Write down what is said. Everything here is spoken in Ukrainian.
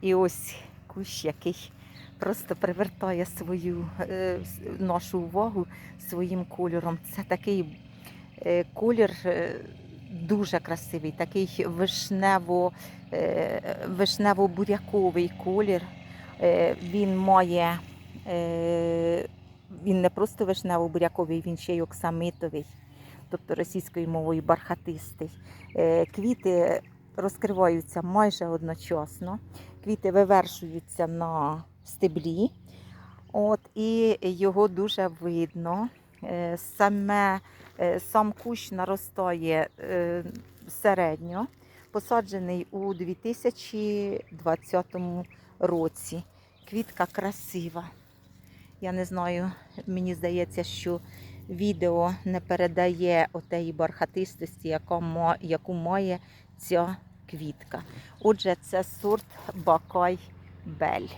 І ось кущ, який просто привертає свою е, нашу увагу своїм кольором. Це такий е, колір е, дуже красивий, такий вишнево, е, вишнево-буряковий колір. Е, Він має, е, він не просто вишнево-буряковий, він ще й оксамитовий, тобто російською мовою бархатистий. Е, Квіти розкриваються майже одночасно. Квіти вивершуються на стеблі. От, і його дуже видно. Е, Саме, е, сам кущ наростає е, середньо, посаджений у 2020 році. Квітка красива. Я не знаю, мені здається, що відео не передає отеї бархатистості, яку має ця квітка. Отже, це сорт Бакай Бель.